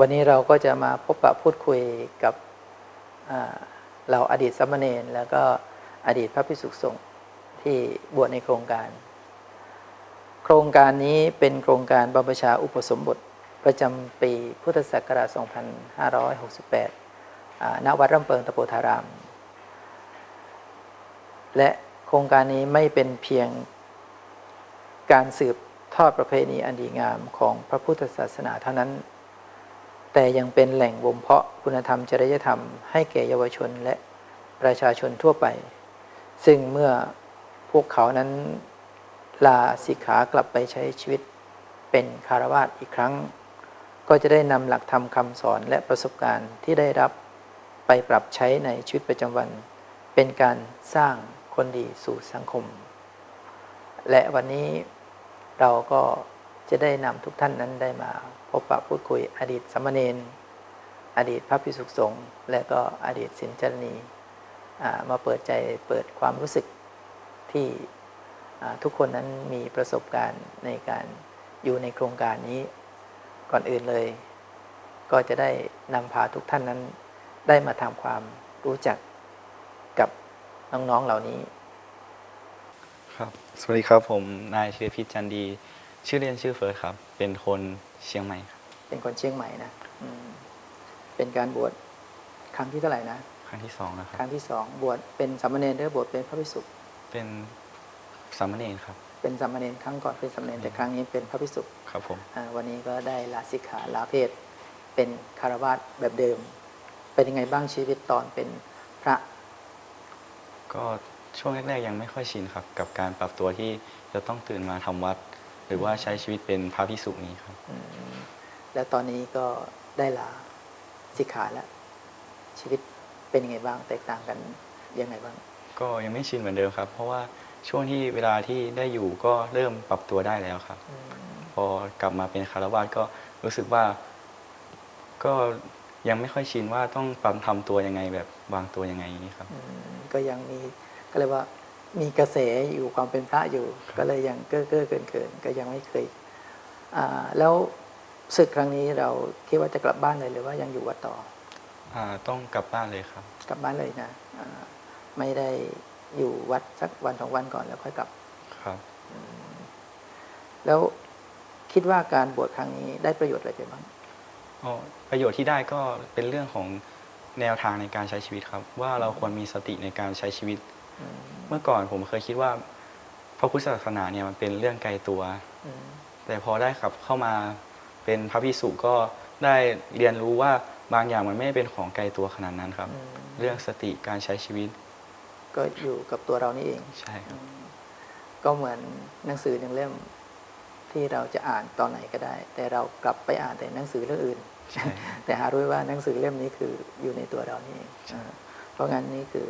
วันนี้เราก็จะมาพบปะพูดคุยกับเราอดีตสามเณรแล้วก็อดีตพระพิสุสงฆ์ที่บวชในโครงการ โครงการนี้เป็นโครงการบรรพชาอุปสมบทประจำปีพุทธศักราช 2568อ่าณวัดร่ำเปิงตะโปธาราม และโครงการนี้ไม่เป็นเพียงการสืบทอดประเพณีอันดีงามของพระพุทธศาสนาเท่านั้น แต่ยังเป็นแหล่งบ่มเพาะคุณธรรมจริยธรรมให้แก่เยาวชนและประชาชนทั่วไป ซึ่งเมื่อพวกเขานั้นลาสิกขากลับไปใช้ชีวิตเป็นคารวาสอีกครั้ง ก็จะได้นำหลักธรรมคำสอนและประสบการณ์ที่ได้รับไปปรับใช้ในชีวิตประจำวัน เป็นการสร้างคนดีสู่สังคม และวันนี้เราก็จะได้นำทุกท่านนั้นได้มา พบปะพูดคุยอดีตสามเณรอดีตพระพิสุสงฆ์และก็อดีตสินจรณีมาเปิดใจเปิดความรู้สึกที่ทุกคนนั้นมีประสบการณ์ในการอยู่ในโครงการนี้ก่อนอื่นเลย ก็จะได้นำพาทุกท่านนั้น ได้มาทำความรู้จักกับน้องๆเหล่านี้ ครับ สวัสดีครับผมนายธีรพิจันดี ชื่อเล่นชื่อเฟิร์สครับ เป็นคน เชียงใหม่ครับ เป็นคนเชียงใหม่นะอืมเป็นการบวชครั้งที่เท่าไหร่นะ ครั้งที่สองนะคครัรั้บงที่สองบวชเป็นสามเณรหรือบวชเป็นพระภิกษุเป็นสามเณรครับ เป็นสามเณรครั้งก่อนเป็นสามเณรแต่ครั้งนี้เป็นพระภิกษุ ครับผม อ่าวันนี้ก็ได้ลาสิกขาลาเพศ เป็นคารวาสแบบเดิม เป็นยังไงบ้างชีวิตตอนเป็นพระก็ช่วงแรกๆยังไม่ค่อยชินครับ กับการปรับตัวที่จะต้องตื่นมาทำวัด หรือว่าใช้ชีวิตเป็นพระพิสุนี้ครับอืมแล้วตอนนี้ก็ได้ลาสิกขาแล้วชีวิตเป็นยังไงบ้างแตกต่างกันยังไงบ้าง ก็ยังไม่ชินเหมือนเดิมครับ เพราะว่าช่วงที่เวลาที่ได้อยู่ก็เริ่มปรับตัวได้แล้วครับอืมพอกลับมาเป็นคารวาสก็รู้สึกว่า ก็ยังไม่ค่อยชินว่าต้องปรับทำตัวยังไงแบบวางตัวยังไงอย่างนี้ครับอืมก็ยังมีก็เลยกว่า มีกระแสอยู่ความเป็นพระอยู่ครับก็เลยยังเก้อเก้อเกินเกินๆก็ยังไม่เคยอ่าแล้วศึกครั้งนี้เราคิดว่าจะกลับบ้านเลยหรือว่ายังอยู่วัดต่ออ่าต้องกลับบ้านเลยครับ กลับบ้านเลยนะอ่าไม่ได้อยู่วัดสักวันสองวันก่อนแล้วค่อยกลับครับแล้วคิดว่าการบวชครั้งนี้ได้ประโยชน์อะไรไปบ้างอ๋อประโยชน์ที่ได้ก็เป็นเรื่องของแนวทางในการใช้ชีวิตครับ ว่าเราควรมีสติในการใช้ชีวิตอืม เมื่อก่อนผมเคยคิดว่า พระพุทธศาสนาเนี่ยมันเป็นเรื่องไกลตัวอืมแต่พอได้ขับเข้ามาเป็นพระพิสุก็ได้เรียนรู้ว่าบางอย่างมันไม่ได้เป็นของไกลตัวขนาดนั้นครับอืมเรื่องสติการใช้ชีวิต ก็อยู่กับตัวเรานี่เองใช่ครับ ก็เหมือนหนังสือหนึ่งเล่มที่เราจะอ่านตอนไหนก็ได้ แต่เรากลับไปอ่านแต่หนังสือเรื่องอื่นใช่แต่หารู้ว่าหนังสือเล่มนี้คืออยู่ในตัวเรานี่เองอ่าเพราะงั้นนี่คือ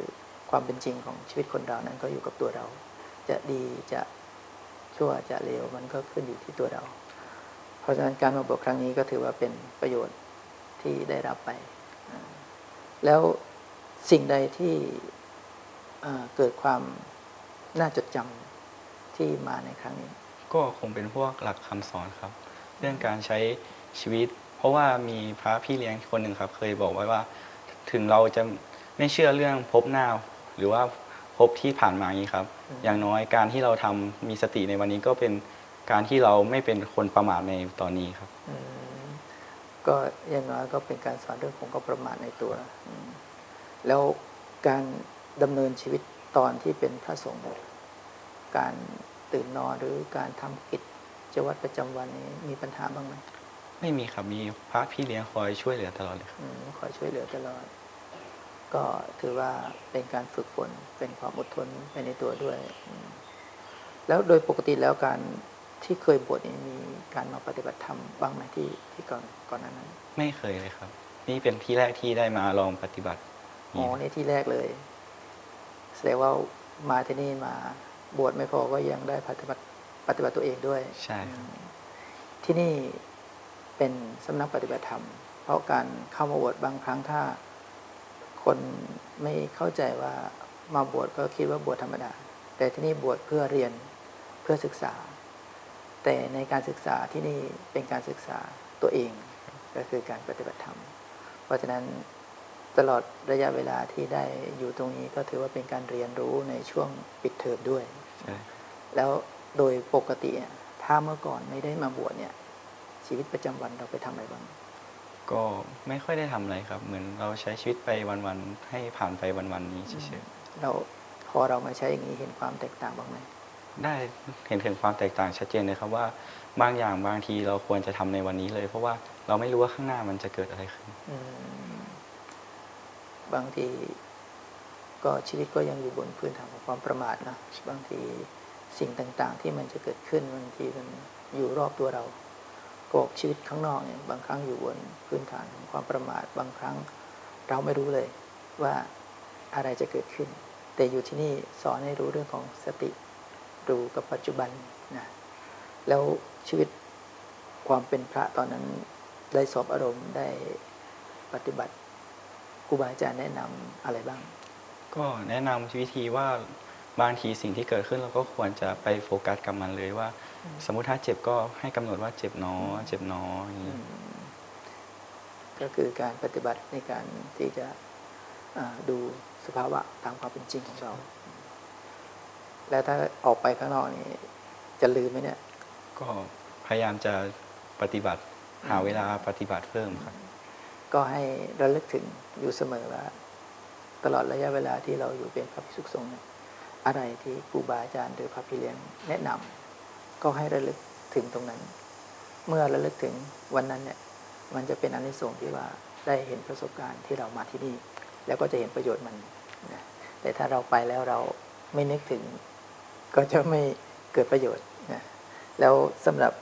ความเป็นจริงของชีวิตคนเรานั้นก็อยู่กับตัวเรา จะดีจะชั่วจะเลวมันก็ขึ้นอยู่ที่ตัวเรา เพราะฉะนั้นการมาบวชครั้งนี้ก็ถือว่าเป็นประโยชน์ที่ได้รับไป แล้วสิ่งใดที่เกิดความน่าจดจำที่มาในครั้งนี้ ก็คงเป็นพวกหลักคำสอนครับ เรื่องการใช้ชีวิต เพราะว่ามีพระพี่เลี้ยงคนหนึ่งครับ เคยบอกไว้ว่า ถึงเราจะไม่เชื่อเรื่องพบหน้า หรือว่าพบที่ผ่านมาอย่างนี้ครับอืมอย่างน้อยการที่เราทำมีสติในวันนี้ก็เป็นการที่เราไม่เป็นคนประมาทในตอนนี้ครับอืมก็อย่างน้อยก็เป็นการสอนเรื่องของก็ประมาทในตัวอืมแล้วการดำเนินชีวิตตอนที่เป็นพระสงฆ์การตื่นนอนหรือการทำกิจวัตรประจำวันนี้มีปัญหาบ้างไหมไม่มีครับมีพระพี่เลี้ยงคอยช่วยเหลือตลอดเลยครับอืมคอยช่วยเหลือตลอด ก็ถือว่าเป็นการฝึกฝนเป็นความอดทนไปในตัวด้วยอืมแล้วโดยปกติแล้วการที่เคยบวชนี่มีการมาปฏิบัติธรรมบ้างไหมที่ที่ก่อนก่อนหนานั้น ไม่เคยเลยครับ นี่เป็นที่แรกที่ได้มาลองปฏิบัติอ๋อนี่ในที่แรกเลย แสดงว่ามาที่นี่มาบวชไม่พอก็ยังได้ปฏิบัติปฏิบัติตัวเองด้วย ใช่ครับที่นี่เป็นสำนักปฏิบัติธรรม เพราะการเข้ามาบวชบางครั้งถ้า คนไม่เข้าใจว่ามาบวชก็คิดว่าบวชธรรมดา แต่ที่นี่บวชเพื่อเรียนเพื่อศึกษา แต่ในการศึกษาที่นี่เป็นการศึกษาตัวเองเก็คือการปฏิบัติธรรม เพราะฉะนั้นตลอดระยะเวลาที่ได้อยู่ตรงนี้ก็ถือว่าเป็นการเรียนรู้ในช่วงปิดเทอมด้วยใช่แล้วโดยปกติอะถ้าเมื่อก่อนไม่ได้มาบวชเนี่ยชีวิตประจำวันเราไปทำอะไรบ้าง ก็ไม่ค่อยได้ทำอะไรครับ เหมือนเราใช้ชีวิตไปวันๆให้ผ่านไปวันๆนี้เฉยเราพอเรามาใช้อย่างนี้เห็นความแตกต่างบ้างไหมๆได้เห็นถึงความแตกต่างชัดเจนเลยครับว่าบางอย่างบางทีเราควรจะทำในวันนี้เลย เพราะว่าเราไม่รู้ว่าข้างหน้ามันจะเกิดอะไรขึ้น อืมบางทีก็ชีวิตก็ยังอยู่บนพื้นฐานของความประมาทนะบางทีสิ่งต่างๆ ที่มันจะเกิดขึ้นบางทีมันอยู่รอบตัวเรา ก็บอกชีวิตข้างนอกเนี่ยบางครั้งอยู่บนพื้นฐานของความประมาทบางครั้งเราไม่รู้เลยว่าอะไรจะเกิดขึ้น แต่อยู่ที่นี่สอนให้รู้เรื่องของสติรู้กับปัจจุบันนะแล้วชีวิตความเป็นพระตอนนั้นได้สอบอารมณ์ได้ปฏิบัติครูบาอาจารย์แนะนำอะไรบ้าง ก็แนะนำวิธีว่า บางทีสิ่งที่เกิดขึ้นเราก็ควรจะไปโฟกัสกับมันเลยว่า สมมุติถ้าเจ็บก็ให้กำหนดว่าเจ็บหนอเจ็บหนออย่างนี้ก็คือการปฏิบัติในการที่จะอ่าดูสภาวะตามความเป็นจริงของเรา แล้วถ้าออกไปข้างนอกนี่จะลืมไหมเนี่ย ก็พยายามจะปฏิบัติหาเวลาปฏิบัติเพิ่มครับ ก็ให้ระลึกถึงอยู่เสมอว่า ตลอดระยะเวลาที่เราอยู่เป็นพระภิกษุสงฆ์เนี่ย อะไรที่ครูบาอาจารย์หรือพระพี่เลี้ยงแนะนำก็ให้ระลึกถึงตรงนั้น เมื่อระลึกถึงวันนั้นเนี่ยมันจะเป็นอานิสงส์ที่ว่าได้เห็นประสบการณ์ที่เรามาที่นี่ แล้วก็จะเห็นประโยชน์มันนะแต่ถ้าเราไปแล้วเราไม่นึกถึง ก็จะไม่เกิดประโยชน์นะแล้วสำหรับ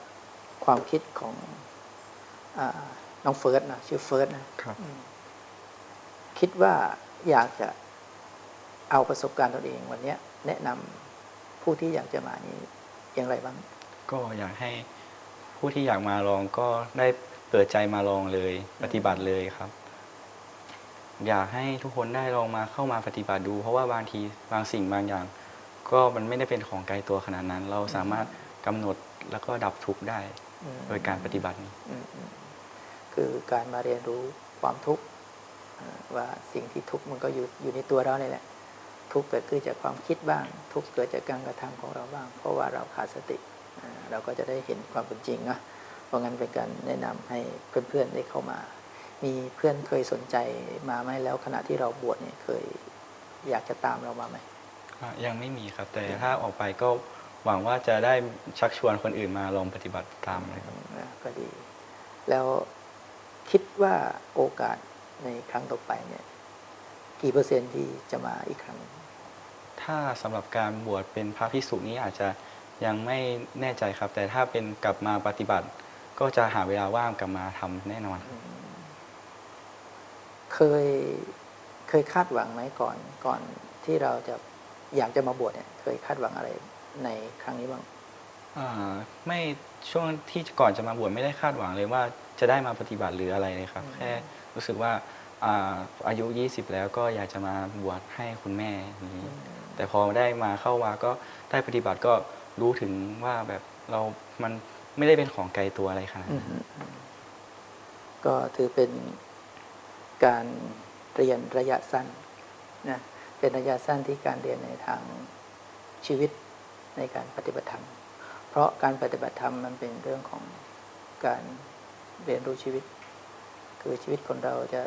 ความคิดของอาน้องเฟิร์สนะชื่อเฟิร์สนะครับคิดว่าอยากจะเอาประสบการณ์ตนเองวันเนี้ย แนะนำผู้ที่อยากจะมานี้อย่างไรบ้าง ก็อยากให้ผู้ที่อยากมาลองก็ได้เปิดใจมาลองเลย ปฏิบัติเลยครับ อยากให้ทุกคนได้ลองมาเข้ามาปฏิบัติดู เพราะว่าบางทีบางสิ่งบางอย่าง ก็มันไม่ได้เป็นของไกลตัวขนาดนั้น เราสามารถกำหนดแล้วก็ดับทุกข์ได้อืมโดยการปฏิบัตินี้อืมอืมคือการมาเรียนรู้ความทุกข์อ่าว่าสิ่งที่ทุกข์มันก็อยู่อยู่ในตัวเราเนี่ยแหละ ทุกข์เกิดขึ้นจากความคิดบ้าง ทุกข์เกิดจากการกระทำของเราบ้าง เพราะว่าเราขาดสติอ่าเราก็จะได้เห็นความเป็นจริงนะเพราะงั้นเป็นการแนะนำให้เพื่อนๆได้เข้ามา มีเพื่อนเคยสนใจมาไหมแล้วขณะที่เราบวชเนี่ยเคยอยากจะตามเรามาไหมอะยังไม่มีครับแต่ถ้าออกไปก็หวังว่าจะได้ชักชวนคนอื่นมาลองปฏิบัติตามเลยครับอ่าก็ดี แล้วคิดว่าโอกาสในครั้งต่อไปเนี่ย กี่เปอร์เซ็นต์ที่จะมาอีกครั้ง ถ้าสำหรับการบวชเป็นพระภิกษุนี้อาจจะยังไม่แน่ใจครับ แต่ถ้าเป็นกลับมาปฏิบัติ ก็จะหาเวลาว่างกลับมาทำแน่นอนครับเคยเคยคาดหวังไหมก่อนก่อนที่เราจะอยากจะมาบวชเนี่ย เคยคาดหวังอะไรในครั้งนี้บ้างอ่าไม่ช่วงที่ก่อนจะมาบวชไม่ได้คาดหวังเลยว่าจะได้มาปฏิบัติหรืออะไรเลยครับ แค่รู้สึกว่า อาอายุ 20 แล้วก็อยากจะมาบวชให้คุณแม่อย่างนี้ แต่พอได้มาเข้ามาก็ได้ปฏิบัติก็รู้ถึงว่าแบบเรามันไม่ได้เป็นของไกลตัวอะไรขนาดอืนั้นมก็ถือเป็นการเรียนระยะสั้นนะเป็นระยะสั้นที่การเรียนในทางชีวิตในการปฏิบัติธรรม เพราะการปฏิบัติธรรมมันเป็นเรื่องของการเรียนรู้ชีวิต คือชีวิตคนเราจะ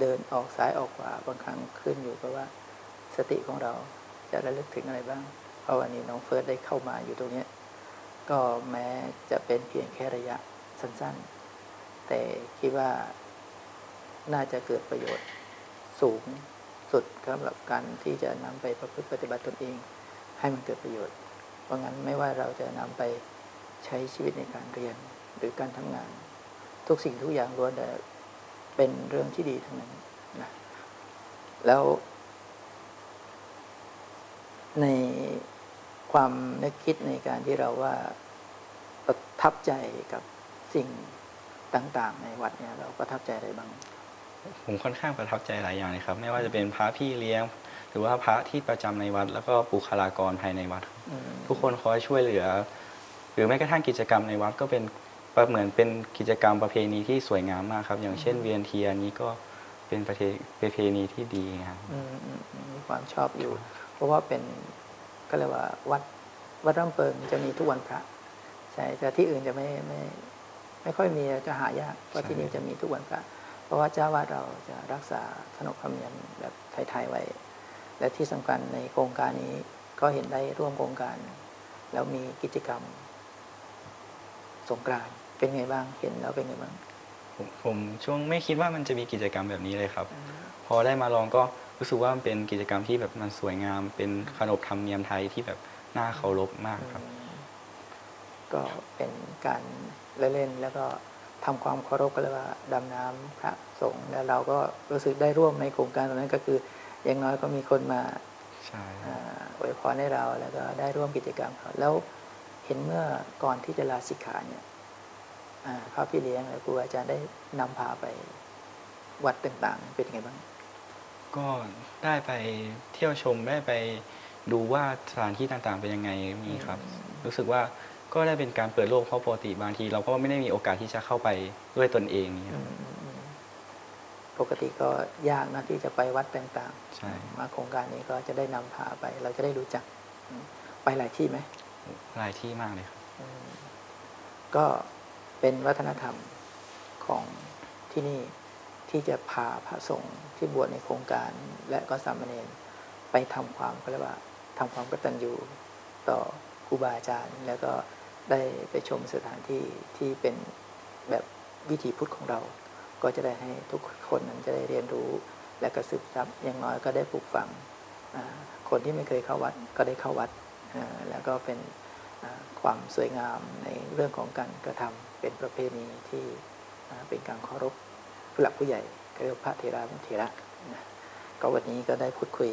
เดินออกซ้ายออกขวาบางครั้งขึ้นอยู่กับว่า สติของเราจะระลึกถึงอะไรบ้าง เพราะวันนี้น้องเฟิร์สได้เข้ามาอยู่ตรงนี้ ก็แม้จะเป็นเพียงแค่ระยะสั้นๆ แต่คิดว่าน่าจะเกิดประโยชน์สูงสุดสำหรับการที่จะนำไปประพฤติปฏิบัติตนเอง ให้มันเกิดประโยชน์ เพราะงั้นไม่ว่าเราจะนำไปใช้ชีวิตในการเรียนหรือการทำงาน ทุกสิ่งทุกอย่างล้วนแต่ เป็นเรื่องที่ดีทั้งนั้นนะแล้ว ในความนึกคิดในการที่เราว่าประทับใจกับสิ่งต่าง ๆ ในวัดเนี่ย เราประทับใจอะไรบ้าง ผมค่อนข้างประทับใจหลายอย่างเลยครับ ไม่ว่าจะเป็นพระพี่เลี้ยง หรือว่าพระที่ประจำในวัด แล้วก็บุคลากรภายในวัดอืมทุกคนคอยช่วยเหลือ หรือแม้กระทั่งกิจกรรมในวัดก็เป็น เหมือนเป็นกิจกรรมประเพณีที่สวยงามมากครับ อย่างเช่นเวียนเทียนนี้ก็เป็นประเพประเพณีที่ดีครับอืมอืมอืมมีความชอบอยู่ เพราะว่าเป็นก็เรียกว่าวัดวัดร่ำเปิงจะมีทุกวันพระใช่แต่ที่อื่นจะไม่ไม่ไม่ค่อยมีจะหายากเพราะใช่ที่นี่จะมีทุกวันพระ เพราะว่าเจ้าวาดเราจะรักษาขนบธรรมเนียมแบบไทยๆไว้ และที่สำคัญในโครงการนี้ก็เห็นได้ร่วมโครงการ แล้วมีกิจกรรมสงกรานต์ เป็นไงบ้างเห็นแล้วเป็นไงบ้าง ผมผมช่วงไม่คิดว่ามันจะมีกิจกรรมแบบนี้เลยครับ พอได้มาลองก็รู้สึกว่ามันเป็นกิจกรรมที่แบบมันสวยงาม เป็นขนบธรรมเนียมไทยที่แบบน่าเคารพมากครับ ก็เป็นการเล่นๆแล้วก็ทำความเคารพก็เรียกว่าดำน้ำพระสงฆ์แล้วเราก็รู้สึกได้ร่วมในโครงการตรงนั้นก็คืออย่างน้อยก็มีคนมาใช่อ่าอวยพรให้เราแล้วก็ได้ร่วมกิจกรรมเขาแล้วเห็นเมื่อก่อนที่จะลาสิกขาเนี่ยอ่า พระพี่เลี้ยงและครูอาจารย์ได้นำพาไปวัดต่างๆ เป็นไงบ้าง ก็ได้ไปเที่ยวชมได้ไปดูว่าสถานที่ต่างๆเป็นยังไงมีครับ รู้สึกว่าก็ได้เป็นการเปิดโลกเพราะปกติบางที เราก็ไม่ได้มีโอกาสที่จะเข้าไปด้วยตนเองเนี่ยครับปกติก็ยากนะที่จะไปวัดต่างใช่ๆมาโครงการนี้ก็จะได้นำพาไป เราจะได้รู้จักอืมไปหลายที่ไหมหลายที่มากเลยครับอืมก็ เป็นวัฒนธรรมของที่นี่ที่จะพาพระสงฆ์ที่บวชในโครงการและก็สามเณรไปทำความก็เรียกว่าทำความกตัญญูต่อครูบาอาจารย์ แล้วก็ได้ไปชมสถานที่ที่เป็นแบบวิถีพุทธของเรา ก็จะได้ให้ทุกคนนั้นจะได้เรียนรู้และก็สืบทรัพย์อย่างน้อยก็ได้ปลูกฝังคนที่ไม่เคยเข้าวัดก็ได้เข้าวัดแล้วก็เป็น ความสวยงามในเรื่องของการกระทำเป็นประเพณีที่เป็นการเคารพผู้หลักผู้ใหญ่เรียกพระเทรานุเทระก็วันนี้ก็ได้พูดคุย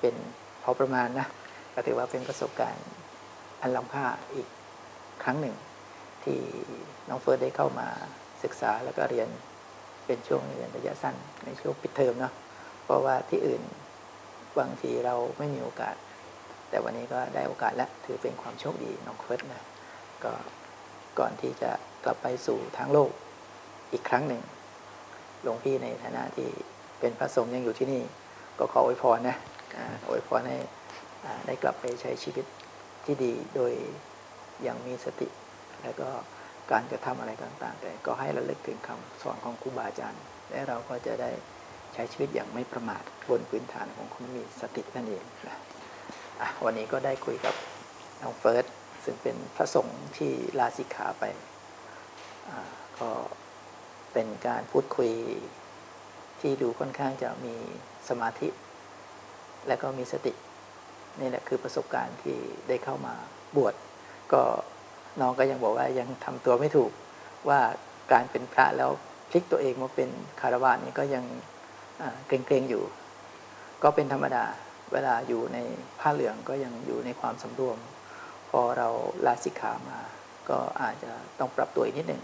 เป็นพอประมาณนะก็ถือว่าเป็นประสบการณ์อันล้ำค่าอีกครั้งหนึ่ง ที่น้องเฟิร์สได้เข้ามาศึกษาแล้วก็เรียนเป็นช่วงเรียนระยะสั้นในช่วงปิดเทอมเนาะเพราะว่าที่อื่นบางทีเราไม่มีโอกาส แต่วันนี้ก็ได้โอกาสและถือเป็นความโชคดีน้องเฟิร์สนะก็ก่อนที่จะกลับไปสู่ทางโลกอีกครั้งหนึ่งหลวงพี่ในฐานะที่เป็นพระสงฆ์ยังอยู่ที่นี่ ก็ขออวยพรนะอ่าอวยพรให้อ่าได้กลับไปใช้ชีวิตที่ดีโดยอย่างมีสติ แล้วก็การกระทำอะไรต่างๆแต่ก็ให้ระลึกถึงคำสอนของครูบาอาจารย์ และเราก็จะได้ใช้ชีวิตอย่างไม่ประมาทบนพื้นฐานของคนมีสตินั่นเองนะอะ วันนี้ก็ได้คุยกับน้องเฟิร์สซึ่งเป็นพระสงฆ์ที่ลาสิกขาไปก็เป็นการพูดคุยที่ดูค่อนข้างจะมีสมาธิ และก็มีสติ นี่แหละคือประสบการณ์ที่ได้เข้ามาบวชก็น้องก็ยังบอกว่ายังทำตัวไม่ถูกว่าการเป็นพระแล้วพลิกตัวเองมาเป็นคารวะนี่ก็ยังเกรงๆอยู่ ก็เป็นธรรมดา เวลาอยู่ในผ้าเหลืองก็ยังอยู่ในความสำรวม พอเราลาสิกขามา ก็อาจจะต้องปรับตัวอีกนิดหนึ่ง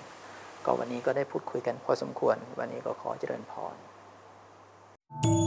ก็วันนี้ก็ได้พูดคุยกันพอสมควร วันนี้ก็ขอเจริญพร thank you